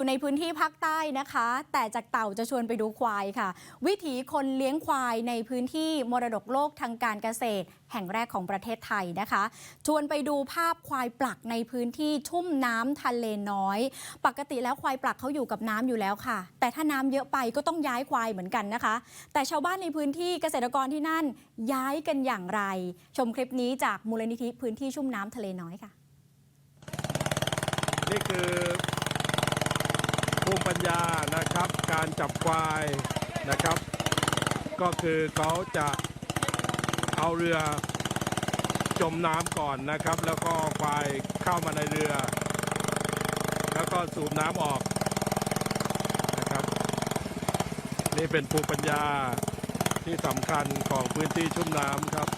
อยู่ในพื้นที่ภาคใต้นะคะ แต่จากเต่าจะชวนไปดูควายค่ะ วิถีคนเลี้ยงควายในพื้นที่มรดกโลกทางการเกษตร แห่งแรกของประเทศไทยนะคะ ชวนไปดูภาพควายปลักในพื้นที่ชุ่มน้ำทะเลน้อย ปกติแล้วควายปลักเขาอยู่กับน้ำอยู่แล้วค่ะ แต่ถ้าน้ำเยอะไปก็ต้องย้ายควายเหมือนกันนะคะ แต่ชาวบ้านในพื้นที่เกษตรกรที่นั่นย้ายกันอย่างไร ชมคลิปนี้จากมูลนิธิพื้นที่ชุ่มน้ำทะเลน้อยค่ะ นี่คือ ภูมิปัญญานะครับ การจับควายนะครับ ก็คือเขาจะเอาเรือจมน้ำก่อนนะครับ แล้วก็ควายเข้ามาในเรือ แล้วก็สูบน้ำออกนะครับ นี่เป็นภูมิปัญญาที่สำคัญของพื้นที่ชุ่มน้ำครับ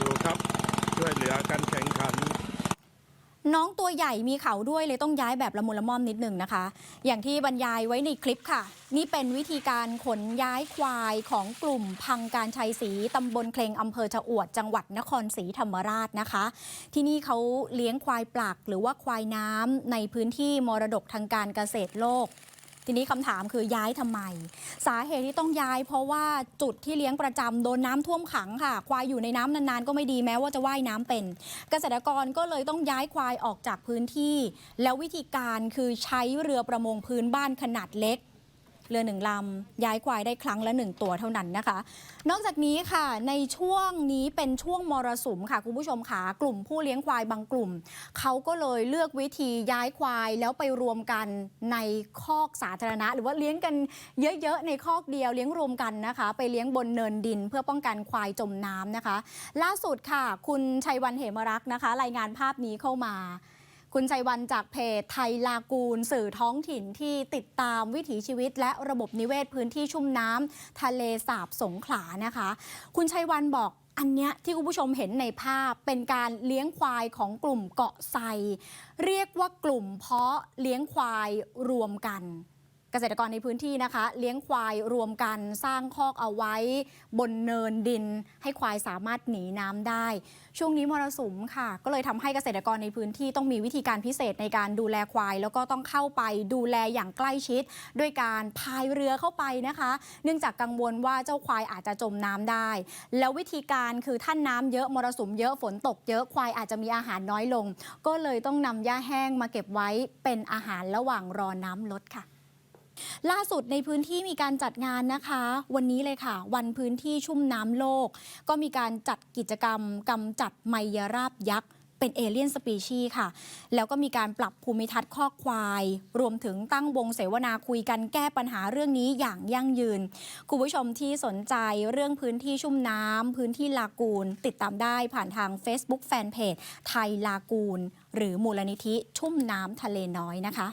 ดูครับช่วยเหลือกันแข่งขัน น้องตัวใหญ่มีเขาด้วยเลยต้องย้ายแบบละมุนละม่อมนิดหนึ่งนะคะ อย่างที่บรรยายไว้ในคลิปค่ะ นี่เป็นวิธีการขนย้ายควายของกลุ่มพังการชัยศรีตำบลเคลงอำเภอชะอวด จังหวัดนครศรีธรรมราชนะคะ ที่นี่เขาเลี้ยงควายปลักหรือว่าควายน้ำในพื้นที่มรดกทางการเกษตรโลก ทีนี้คำถามคือย้ายทำไม สาเหตุที่ต้องย้าย เพราะว่าจุดที่เลี้ยงประจำโดนน้ำท่วมขังค่ะ ควายอยู่ในน้ำนานๆ ก็ไม่ดีแม้ว่าจะว่ายน้ำเป็น เกษตรกรก็เลยต้องย้ายควายออกจากพื้นที่ แล้ววิธีการคือใช้เรือประมงพื้นบ้านขนาดเล็ก เรือหนึ่งลำย้ายควายได้ครั้งละหนึ่งตัวเท่านั้นนะคะ นอกจากนี้ค่ะในช่วงนี้เป็นช่วงมรสุมค่ะคุณผู้ชมค่ะกลุ่มผู้เลี้ยงควายบางกลุ่มเขาก็เลยเลือกวิธีย้ายควายแล้วไปรวมกันในคอกสาธารณะ หรือว่าเลี้ยงกันเยอะๆในคอกเดียวเลี้ยงรวมกันนะคะ ไปเลี้ยงบนเนินดิน เพื่อป้องกันควายจมน้ำนะคะ ล่าสุดค่ะ คุณชัยวันเหมรักษ์นะคะ รายงานภาพนี้เข้ามา คุณชัยวันจากเพจไทยลากูล สื่อท้องถิ่นที่ติดตามวิถีชีวิต และระบบนิเวศพื้นที่ชุ่มน้ำทะเลสาบสงขลานะคะ คุณชัยวันบอกอันเนี้ยที่คุณผู้ชมเห็นในภาพเป็นการเลี้ยงควายของกลุ่มเกาะไซ เรียกว่ากลุ่มเพาะเลี้ยงควายรวมกัน เกษตรกรในพื้นที่นะคะ เลี้ยงควายรวมกันสร้างคอกเอาไว้ บนเนินดิน ให้ควายสามารถหนีน้ำได้ ช่วงนี้มรสุมค่ะ ก็เลยทำให้เกษตรกรในพื้นที่ต้องมีวิธีการพิเศษในการดูแลควาย แล้วก็ต้องเข้าไปดูแลอย่างใกล้ชิด ด้วยการพายเรือเข้าไปนะคะ เนื่องจากกังวลว่าเจ้าควายอาจจะจมน้ำได้ แล้ววิธีการคือท่านน้ำเยอะมรสุมเยอะฝนตกเยอะควายอาจจะมีอาหารน้อยลง ก็เลยต้องนำหญ้าแห้งมาเก็บไว้เป็นอาหารระหว่างรอน้ำลดค่ะ ล่าสุดในพื้นที่มีการจัดงานนะคะ วันนี้เลยค่ะ วันพื้นที่ชุ่มน้ำโลก ก็มีการจัดกิจกรรมกำจัดไมยราบยักษ์เป็นเอเลี่ยนสปีชีค่ะ แล้วก็มีการปรับภูมิทัศน์ข้อควาย รวมถึงตั้งวงเสวนาคุยกันแก้ปัญหาเรื่องนี้อย่างยั่งยืน คุณผู้ชมที่สนใจเรื่องพื้นที่ชุ่มน้ำพื้นที่ลากูน ติดตามได้ผ่านทาง Facebook Fanpage ไทยลากูน หรือมูลนิธิชุ่มน้ำทะเลน้อยนะคะ